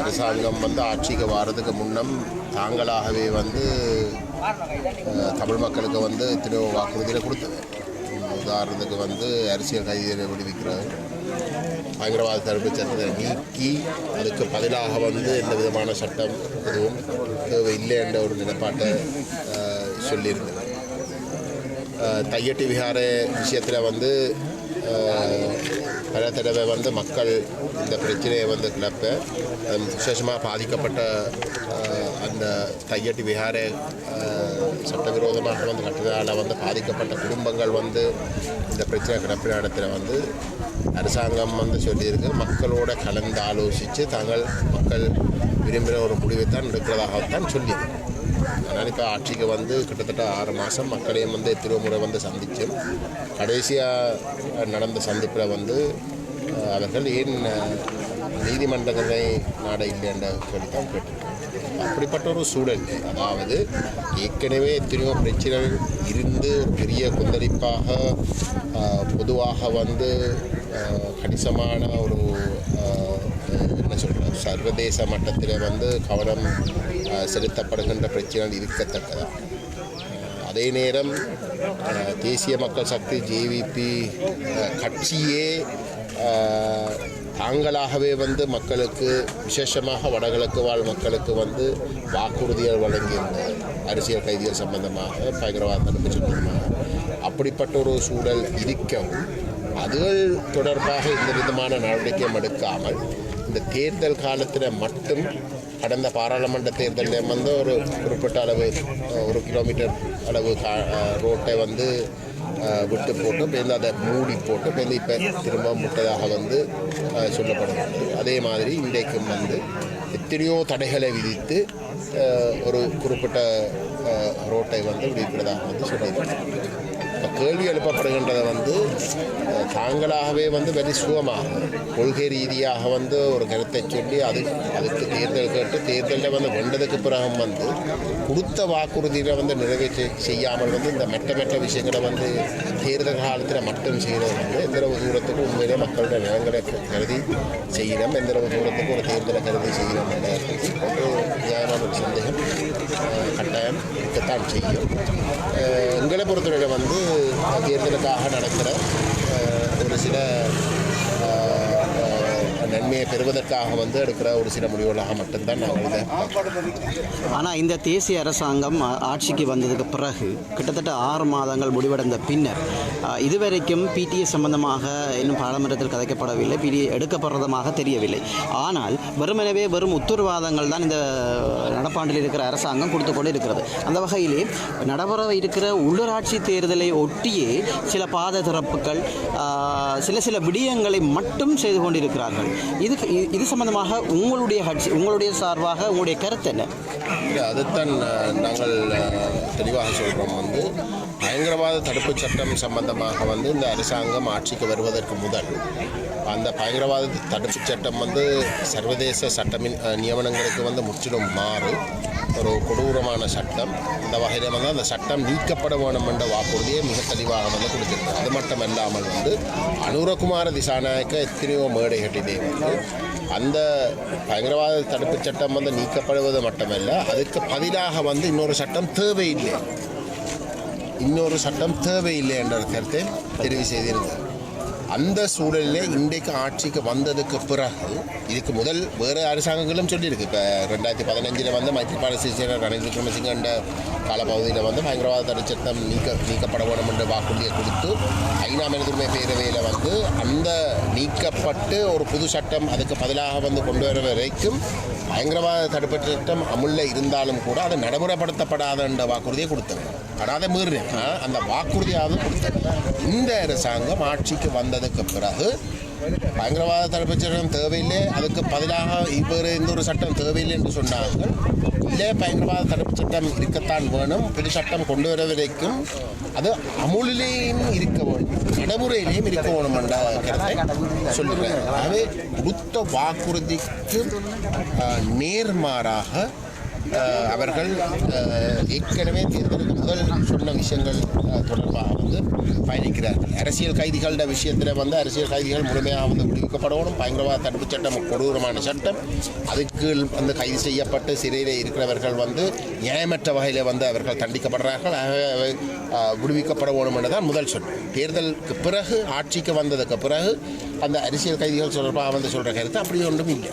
அரசாங்கம் வந்து ஆட்சிக்கு வர்றதுக்கு முன்னம் தாங்களாகவே வந்து தமிழ் மக்களுக்கு வந்து எத்தனையோ வாக்குறுதியில் கொடுத்தது. உதாரணத்துக்கு வந்து அரசியல் கைதிகளை விடுவிக்கிறது பயங்கரவாத தடுப்பு சட்டத்தை நீக்கி அதுக்கு பதிலாக வந்து எந்த விதமான சட்டம் எதுவும் இல்லை என்ற ஒரு நிலைப்பாட்டை சொல்லியிருந்தது. தையட்டி விஹார விஷயத்தில் வந்து பல தடவை வந்து மக்கள் இந்த பிரச்சனையை வந்து கிளப்ப விசேஷமாக பாதிக்கப்பட்ட அந்த தையட்டி விஹார சட்டவிரோதமாக வந்து கட்டினால் வந்து பாதிக்கப்பட்ட குடும்பங்கள் வந்து இந்த பிரச்சனை கிளப்ப இடத்துல வந்து அரசாங்கம் வந்து சொல்லியிருக்கு. மக்களோட கலந்து ஆலோசித்து தாங்கள் மக்கள் விரும்பின ஒரு முடிவை தான் எடுக்கிறதாகத்தான் சொல்லியிருக்கு. அதனால் இப்போ ஆட்சிக்கு வந்து கிட்டத்தட்ட ஆறு மாதம் மக்களையும் வந்து திருமுறை வந்து சந்தித்தோம் கடைசியாக நடந்த சந்திப்பில் வந்து அவர்கள் ஏன் நீதிமன்றங்களை நாட இல்லைன்ற சொல்லி தான் கேட்டிருக்காங்க. அப்படிப்பட்ட ஒரு சூழல் அதாவது ஏற்கனவே எத்தனையோ பிரச்சனைகள் இருந்து ஒரு பெரிய கொந்தளிப்பாக பொதுவாக வந்து கணிசமான ஒரு என்ன சொல்கிறது சர்வதேச மட்டத்தில் வந்து கவனம் செலுத்தப்படுகின்ற பிரச்சனைகள் இருக்கத்தக்கதா? அதே நேரம் தேசிய மக்கள் சக்தி ஜேவிபி கட்சியே தாங்களாகவே வந்து மக்களுக்கு விசேஷமாக வடகிழக்கு வாழ் மக்களுக்கு வந்து வாக்குறுதிகள் வழங்கியிருந்த அரசியல் கைதிகள் சம்பந்தமாக பயங்கரவாத தடுப்பு சம்பந்தமாக அப்படிப்பட்ட ஒரு சூழல் இருக்கவும் அதுகள் தொடர்பாக எந்த விதமான நடவடிக்கையும் எடுக்காமல் இந்த தேர்தல் காலத்தில் மட்டும் கடந்த பாராளுமன்ற தேர்தலில் வந்து ஒரு குறிப்பிட்ட அளவு ஒரு கிலோமீட்டர் அளவு கா ரோட்டை வந்து விட்டு போட்டு பேருந்து அதை மூடி போட்டு பேருந்து இப்போ திரும்ப முட்டதாக வந்து சொல்லப்படுகிறது. அதே மாதிரி இன்றைக்கும் வந்து எத்தனையோ தடைகளை விதித்து ஒரு குறிப்பிட்ட ரோட்டை வந்து விடுவிக்கிறதாக வந்து சொல்லியிருக்காங்க இப்போ கேள்வி எழுப்பப்படுகின்றதை வந்து தாங்களாகவே வந்து வெரி சுகமாக கொள்கை ரீதியாக வந்து ஒரு கருத்தை சொல்லி அது அதுக்கு தேர்தல் கேட்டு தேர்தலில் வந்து வென்றதுக்கு பிறகு வந்து கொடுத்த வாக்குறுதியில் வந்து நிறைவேற்றி செய்யாமல் வந்து இந்த மெட்ட மெட்ட விஷயங்களை வந்து தேர்தல் காலத்தில் மட்டும் செய்கிறது வந்து எந்தளவு தூரத்துக்கு உண்மையிலே மக்களுடைய நிலங்களை கருதி செய்யணும் எந்தளவு தூரத்துக்கு ஒரு தேர்தலை கருதி செய்கிறோம் ஒரு நியாயமான ஒரு சந்தேகம் கட்டாயம் இருக்கத்தான் செய்யும். எங்களை பொறுத்தவரை வந்து தேர்தலுக்காக நடக்கிற அஹ், ஒரு சில அஹ், அஹ், நன்மையை பெறுவதற்காக வந்து எடுக்கிற ஒரு சில முடிவுகளாக மட்டும்தான் நாங்கள் இதை ஆனால் இந்த தேசிய அரசாங்கம் ஆட்சிக்கு வந்ததுக்கு பிறகு கிட்டத்தட்ட ஆறு மாதங்கள் முடிவடைந்த பின்னர் இதுவரைக்கும் பிடிஏ சம்பந்தமாக இன்னும் பாராளுமன்றத்தில் கதைக்கப்படவில்லை பிடிஏ எடுக்கப்படுறதுமாக தெரியவில்லை. ஆனால் வெறுமனவே வெறும் உத்தரவாதங்கள் தான் இந்த நடப்பாண்டில் இருக்கிற அரசாங்கம் கொடுத்து கொண்டு இருக்கிறது அந்த வகையிலே நடைபெற இருக்கிற உள்ளூராட்சி தேர்தலை ஒட்டியே சில பாத திறப்புகள் சில சில விடயங்களை மட்டும் செய்து கொண்டிருக்கிறார்கள். இதுக்கு இது சம்பந்தமாக உங்களுடைய கட்சி உங்களுடைய சார்பாக உங்களுடைய கருத்து என்ன? இல்லை அதைத்தான் நாங்கள் தெளிவாக சொல்கிறோம் வந்து. பயங்கரவாத தடுப்புச் சட்டம் சம்பந்தமாக வந்து இந்த அரசாங்கம் ஆட்சிக்கு வருவதற்கு முதல் அந்த பயங்கரவாத தடுப்புச் சட்டம் வந்து சர்வதேச சட்டமின் நியமனங்களுக்கு வந்து முற்றிலும் மாறு. ஒரு கொடூரமான சட்டம். இந்த வகையில் வந்து அந்த சட்டம் நீக்கப்பட வேண்டும் என்ற வாக்குறுதியை மிக தெளிவாக வந்து கொடுத்திருக்கு அது மட்டும் இல்லாமல் வந்து அனுரகுமார திசாநாயக்க எத்தனையோ மேடைகளிலே வந்து அந்த பயங்கரவாத தடுப்புச் சட்டம் வந்து நீக்கப்படுவது மட்டுமல்ல அதுக்கு பதிலாக வந்து இன்னொரு சட்டம் தேவையில்லை. இன்னொரு சட்டம் தேவையில்லை என்ற கருத்தை தெரிவு செய்திருந்தார். அந்த சூழலில் இன்றைக்கு ஆட்சிக்கு வந்ததுக்கு பிறகு இதுக்கு முதல் வேறு அரசாங்கங்களும் சொல்லியிருக்கு. இப்போ ரெண்டாயிரத்தி பதினஞ்சில் வந்து மைத்திரிபால சிறிசேன ரணில் விக்ரமசிங்க காலப்பகுதியில் வந்து பயங்கரவாத தடுப்பு சட்டம் நீக்க நீக்கப்பட வேண்டும் என்ற வாக்குறுதியை கொடுத்து ஐநா மனிதுரிமை பேரவையில் வந்து அந்த நீக்கப்பட்டு ஒரு புது சட்டம் அதுக்கு பதிலாக வந்து கொண்டு வர வரைக்கும் பயங்கரவாத தடுப்பு சட்டம் அமுல்ல இருந்தாலும் கூட அதை நடைமுறைப்படுத்தப்படாத என்ற வாக்குறுதியை கொடுத்தாங்க ஆனால் அதை அந்த வாக்குறுதியாவது கொடுத்தது இந்த அரசாங்கம் ஆட்சிக்கு வந்ததுக்கு பிறகு பயங்கரவாத தடுப்பு சட்டம் தேவையில்லை. அதுக்கு பதிலாக வேறு எந்த ஒரு சட்டம் தேவையில்லை என்று சொன்னார்கள். இல்லை பயங்கரவாத தடுப்பு சட்டம் இருக்கத்தான் வேணும். புது சட்டம் கொண்டு வர வரைக்கும் அது அமுலிலேயும் இருக்க வேண்டும். நடைமுறையிலேயும் இருக்க வேணும் என்ற கருத்தை சொல்லுகிறேன் ஆகவே கொடுத்த வாக்குறுதிக்கு நேர்மாறாக அவர்கள் ஏற்கனவே தேர்தலுக்கு முதல் சொன்ன விஷயங்கள் தொடர்பாக வந்து பயணிக்கிறார்கள். அரசியல் கைதிகளோட விஷயத்தில் வந்து அரசியல் கைதிகள் முழுமையாக வந்து விடுவிக்கப்படணும். பயங்கரவாத தடுப்பு சட்டம் கொடூரமான சட்டம். அதுக்கு வந்து கைது செய்யப்பட்டு சிறையில் இருக்கிறவர்கள் வந்து நியாயமற்ற வகையில் வந்து அவர்கள் தண்டிக்கப்படுறார்கள். ஆகவே விடுவிக்கப்பட வேணும் என்றுதான் முதல் சொல். தேர்தலுக்கு பிறகு ஆட்சிக்கு வந்ததுக்கு பிறகு அந்த அரசியல் கைதிகள் தொடர்பாக வந்து சொல்கிற கருத்து அப்படி ஒன்றும் இல்லை.